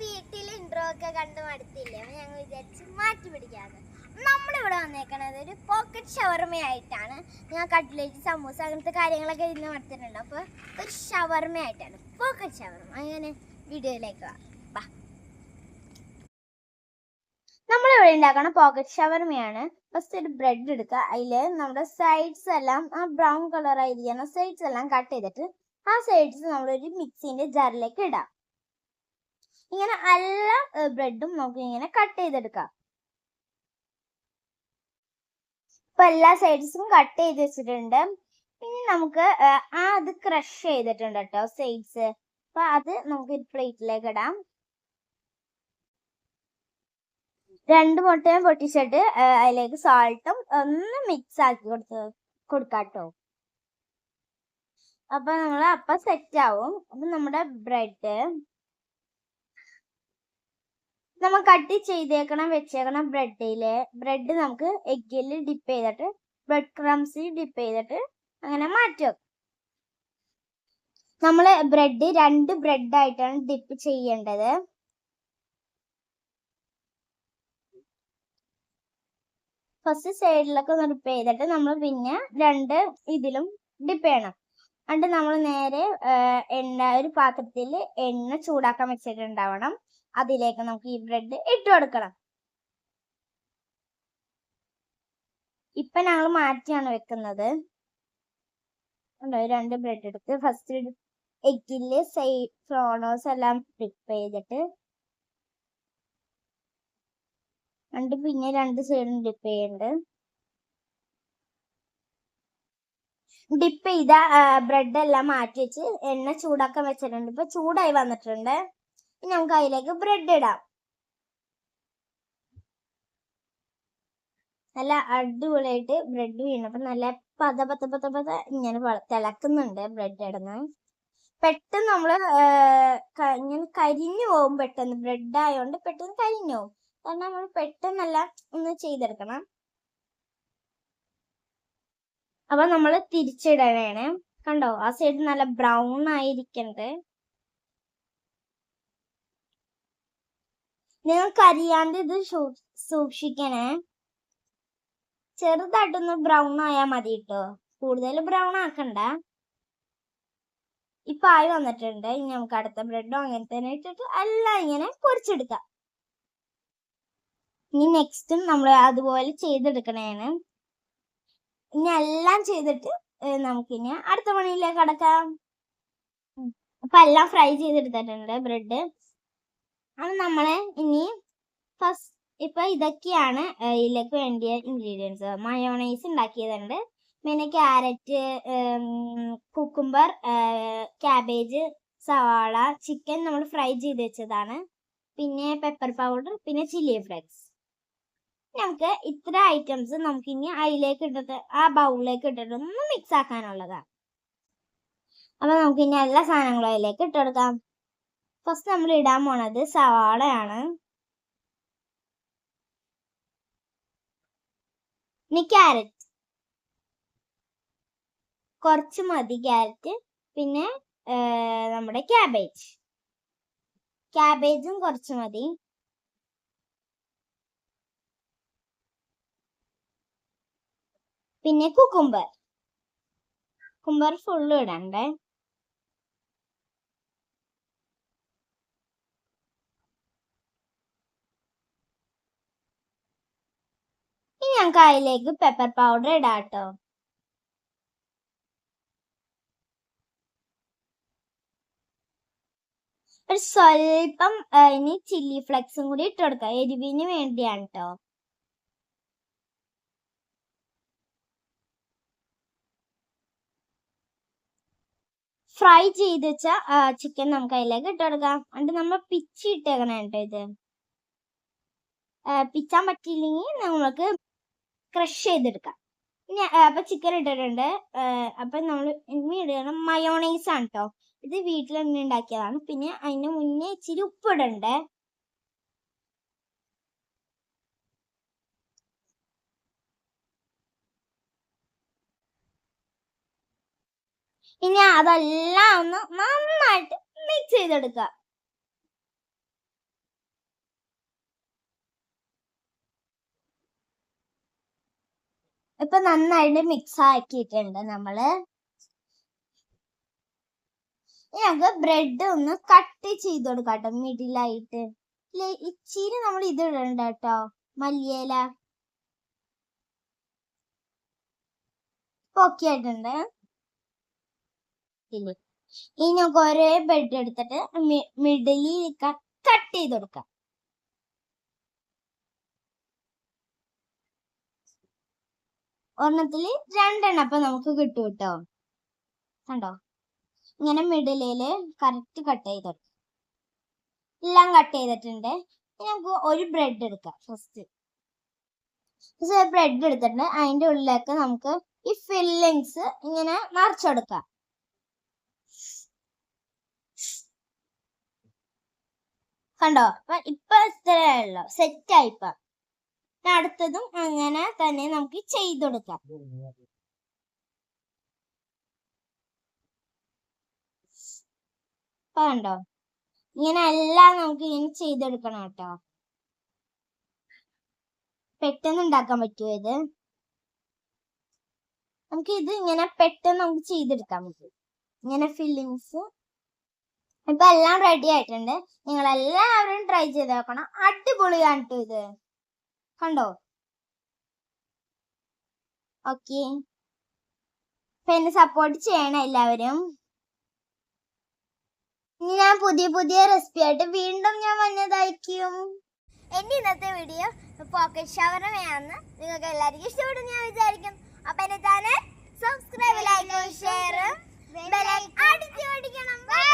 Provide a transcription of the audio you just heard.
വീട്ടിൽ ഇൻട്രോ ഒക്കെ കണ്ടു മടുത്തില്ലേ? അപ്പൊ ഞങ്ങൾ വിചാരിച്ച് മാറ്റി പിടിക്കാന്ന്. നമ്മളിവിടെ വന്നേക്കണത് ഒരു പോക്കറ്റ് ഷവർമയായിട്ടാണ്. ഞാൻ കട്ട്ലേറ്റ് സമൂസ അങ്ങനത്തെ കാര്യങ്ങളൊക്കെ ഇന്ന് മടുത്തിട്ടുണ്ട്. അപ്പോൾ ഒരു ഷവർമയായിട്ടാണ്. പോക്കറ്റ് ഷവർമ. അങ്ങനെ വീഡിയോയിലേക്ക് വാ. നമ്മളിവിടെ ഉണ്ടാക്കണ പോക്കറ്റ് ഷവർമയാണ്. ഫസ്റ്റ് ഒരു ബ്രെഡ് എടുക്കുക. അതിൽ നമ്മുടെ സൈഡ്സ് എല്ലാം ആ ബ്രൗൺ കളർ ആയിരിക്കണം സൈഡ്സ് എല്ലാം കട്ട് ചെയ്തിട്ട് ആ സൈഡ്സ് നമ്മളൊരു മിക്സിന്റെ ജാറിലേക്ക് ഇടാം. ഇങ്ങനെ എല്ലാ ബ്രെഡും നമുക്ക് ഇങ്ങനെ കട്ട് ചെയ്തെടുക്കാം. ഇപ്പൊ എല്ലാ സൈഡ്സും കട്ട് ചെയ്ത് വെച്ചിട്ടുണ്ട്. ഇനി നമുക്ക് ആ, അത് ക്രഷ് ചെയ്തിട്ടുണ്ട് കേട്ടോ സൈഡ്സ് അപ്പൊ അത് നമുക്ക് ഒരു പ്ലേറ്റിലേക്ക് ഇടാം. രണ്ട് മുട്ടയും പൊട്ടിച്ചിട്ട് അതിലേക്ക് സാൾട്ടും ഒന്ന് മിക്സ് ആക്കി കൊടുത്ത് കൊടുക്കാട്ടോ അപ്പൊ നമ്മൾ അപ്പൊ സെറ്റ് ആവും. അപ്പൊ നമ്മുടെ ബ്രെഡ് നമ്മൾ കട്ട് ചെയ്തേക്കണം വെച്ചേക്കണം ബ്രെഡിൽ ബ്രെഡ് നമുക്ക് എഗ്ഗിൽ ഡിപ്പ് ചെയ്തിട്ട് ബ്രെഡ് ക്രംസിൽ ഡിപ്പ് ചെയ്തിട്ട് അങ്ങനെ മാറ്റി വെക്കും. നമ്മൾ ബ്രെഡ് രണ്ട് ബ്രെഡ് ആയിട്ടാണ് ഡിപ്പ് ചെയ്യേണ്ടത്. ഫസ്റ്റ് സൈഡിലൊക്കെ ഒന്ന് ഡിപ്പ് ചെയ്തിട്ട് നമ്മൾ പിന്നെ രണ്ട് ഇതിലും ഡിപ്പ് ചെയ്യണം. എന്നിട്ട് നമ്മൾ നേരെ എണ്ണ ഒരു പാത്രത്തിൽ എണ്ണ ചൂടാക്കാൻ വെച്ചിട്ടുണ്ടാവണം. അതിലേക്ക് നമുക്ക് ഈ ബ്രെഡ് ഇട്ട് കൊടുക്കണം. ഇപ്പൊ ഞങ്ങൾ മാറ്റിയാണ് വെക്കുന്നത്. രണ്ട് ബ്രെഡ് എടുത്ത് ഫസ്റ്റ് എഗ്ഗിൽ സൈ ഫ്രോണോസ് എല്ലാം ഫ്ലിപ്പ് ചെയ്തിട്ട് രണ്ട് പിന്നെ രണ്ട് സൈഡും ഡിപ്പ് ചെയ്യുന്നുണ്ട് ഡിപ്പ് ചെയ്ത ബ്രെഡ് എല്ലാം മാറ്റി വെച്ച് എണ്ണ ചൂടാക്കാൻ വെച്ചിട്ടുണ്ട്. ഇപ്പൊ ചൂടായി വന്നിട്ടുണ്ട്. നമുക്ക് അതിലേക്ക് ബ്രെഡ് ഇടാം. നല്ല അടിപൊളിയായിട്ട് ബ്രെഡ് വീണപ്പോൾ നല്ല പത പത പത പത ഇങ്ങനെ തിളക്കുന്നുണ്ട് ബ്രെഡ് ഇടുന്ന. പെട്ടെന്ന് നമ്മൾ ആ, ഇങ്ങനെ കരിഞ്ഞു പോകും പെട്ടെന്ന്. ബ്രെഡ് ആയതുകൊണ്ട് പെട്ടെന്ന് കരിഞ്ഞു പോകും. കാരണം നമ്മൾ പെട്ടെന്നല്ല ഒന്ന് ചെയ്തെടുക്കണം. അപ്പൊ നമ്മൾ തിരിച്ചിടണേ കണ്ടോ? ആ സൈഡ് നല്ല ബ്രൗൺ ആയിരിക്കണ്ട് നിങ്ങൾക്ക് അറിയാണ്ട് ഇത് സൂക്ഷിക്കണേ. ചെറുതായിട്ടൊന്ന് ബ്രൗൺ ആയാൽ മതി കേട്ടോ കൂടുതൽ ബ്രൗൺ ആക്കണ്ട. ഇപ്പൊ ആയി വന്നിട്ടുണ്ട്. ഇനി നമുക്ക് അടുത്ത ബ്രെഡോ അങ്ങനെ തന്നെ ഇട്ടിട്ട് എല്ലാം ഇങ്ങനെ പൊരിച്ചെടുക്കാം. ഇനി നെക്സ്റ്റും നമ്മൾ അതുപോലെ ചെയ്തെടുക്കണേണ്. ഇനി എല്ലാം ചെയ്തിട്ട് നമുക്കിനി അടുത്ത പണിയിലേക്ക് കടക്കാം. അപ്പൊ എല്ലാം ഫ്രൈ ചെയ്തെടുത്തിട്ടുണ്ട് ബ്രെഡ് അത് നമ്മളെ ഇനി ഫസ്റ്റ് ഇപ്പൊ ഇതൊക്കെയാണ് ഇതിലേക്ക് വേണ്ടിയ ഇൻഗ്രീഡിയൻസ് മയോണൈസ് ഉണ്ടാക്കിയതുണ്ട് പിന്നെ ക്യാരറ്റ് കുക്കുംബർ ക്യാബേജ് സവാള ചിക്കൻ നമ്മൾ ഫ്രൈ ചെയ്ത് വെച്ചതാണ്. പിന്നെ പെപ്പർ പൗഡർ പിന്നെ ചില്ലി ഫ്ലേക്സ് നമുക്ക് ഇത്ര ഐറ്റംസ് നമുക്ക് ഇനി അതിലേക്ക് ഇട്ടിട്ട് ആ ബൗളിലേക്ക് ഇട്ടിട്ട് ഒന്ന് മിക്സ് ആക്കാനുള്ളതാണ്. അപ്പൊ നമുക്ക് ഇനി എല്ലാ സാധനങ്ങളും അതിലേക്ക് ഇട്ടെടുക്കാം ഫസ്റ്റ് നമ്മൾ ഇടാൻ പോണത് സവാളയാണ്. ഇനി ക്യാരറ്റ് കുറച്ച് മതി ക്യാരറ്റ് പിന്നെ നമ്മുടെ ക്യാബേജ് ക്യാബേജും കുറച്ച് മതി. പിന്നെ കുക്കുംബർ കുക്കുംബർ ഫുള്ള് ഇടണ്ടേ? ഇനി ഞങ്ങൾക്ക് അതിലേക്ക് പെപ്പർ പൗഡർ ഇടാം കേട്ടോ ഒരു സ്വല്പം ഇനി ചില്ലി ഫ്ലെക്സും കൂടി ഇട്ട് കൊടുക്കാം. എരിവിന് വേണ്ടിയാണ് കേട്ടോ ഫ്രൈ ചെയ്ത് വെച്ച ചിക്കൻ നമുക്ക് അതിലേക്ക് ഇട്ട് കൊടുക്കാം. എന്നിട്ട് നമ്മൾ പിച്ചി ഇട്ടേക്കണം കേട്ടോ ഇത്. പിച്ചാൻ പറ്റിയില്ലെങ്കിൽ നമുക്ക് ക്രഷ് ചെയ്തെടുക്കാം. ഇനി അപ്പം ചിക്കൻ ഇട്ടിട്ടുണ്ട്. അപ്പം നമ്മൾ ഇനി ഇടണം. മയോണൈസ് ആണ് കേട്ടോ ഇത് വീട്ടിൽ തന്നെ ഉണ്ടാക്കിയതാണ്. പിന്നെ അതിന് മുന്നേ ഇച്ചിരി ഉപ്പ് ഇടണ്ട് ഇനി അതെല്ലാം ഒന്ന് നന്നായിട്ട് മിക്സ് ചെയ്തെടുക്കുക ഇപ്പൊ നന്നായിട്ട് മിക്സ് ആക്കിയിട്ടുണ്ട് നമ്മൾ. നമുക്ക് ബ്രെഡ് ഒന്ന് കട്ട് ചെയ്ത് കൊടുക്കാട്ടോ മിഡിലായിട്ട് ഇച്ചിരി നമ്മൾ ഇത് ഇടണ്ട കേട്ടോ മല്ലിയില. ഓക്കെ ആയിട്ടുണ്ട്. ഇനി ഒരേ ബ്രെഡ് എടുത്തിട്ട് മിഡിലിൽ കട്ട് ചെയ്ത് കൊടുക്കാം. ഒരെണ്ണത്തിൽ രണ്ടെണ്ണം അപ്പൊ നമുക്ക് കിട്ടും കേട്ടോ കണ്ടോ? ഇങ്ങനെ മിഡിലിൽ കറക്റ്റ് കട്ട് ചെയ്തിട്ട് എല്ലാം കട്ട് ചെയ്തിട്ടുണ്ട്. നമുക്ക് ഒരു ബ്രെഡ് എടുക്കാം ഫസ്റ്റ് ബ്രെഡ് എടുത്തിട്ട് അതിന്റെ ഉള്ളിലേക്ക് നമുക്ക് ഈ ഫില്ലിങ്സ് ഇങ്ങനെ നിറച്ചെടുക്കാം കണ്ടോ? അപ്പൊ ഇപ്പൊ ഇത്രയുള്ളൂ സെറ്റ് ആയിപ്പോ അടുത്തതും അങ്ങനെ തന്നെ നമുക്ക് ചെയ്തെടുക്കാം കണ്ടോ? ഇങ്ങനെ എല്ലാം നമുക്ക് ഇങ്ങനെ ചെയ്തെടുക്കണം കേട്ടോ. പെട്ടെന്ന് ഉണ്ടാക്കാൻ പറ്റുമോ ഇത്? നമുക്ക് ഇത് ഇങ്ങനെ പെട്ടെന്ന് നമുക്ക് ചെയ്തെടുക്കാൻ പറ്റും. ഇങ്ങനെ ഫില്ലിങ്സ് ഇപ്പൊ എല്ലാം റെഡി ആയിട്ടുണ്ട്. നിങ്ങൾ എല്ലാവരും ട്രൈ ചെയ്ത് നോക്കണം. അടിപൊളിയാണ് ട്ടോ ഇത്. കണ്ടോ? ഓക്കെ എന്നെ സപ്പോർട്ട് ചെയ്യണം എല്ലാവരും. ഇനി ഞാൻ പുതിയ പുതിയ റെസിപ്പി ആയിട്ട് വീണ്ടും ഞാൻ വന്നതായിരിക്കും. എന്റെ ഇന്നത്തെ വീഡിയോ പോക്കറ്റ് ഷവർമയാണെന്ന് നിങ്ങൾക്ക് എല്ലാവർക്കും ഇഷ്ടപ്പെടും ഞാൻ വിചാരിക്കും അപ്പൊ എന്നെ ചാനൽ സബ്സ്ക്രൈബ് ലൈക്ക് ഷെയർ അടിച്ചു ബൈ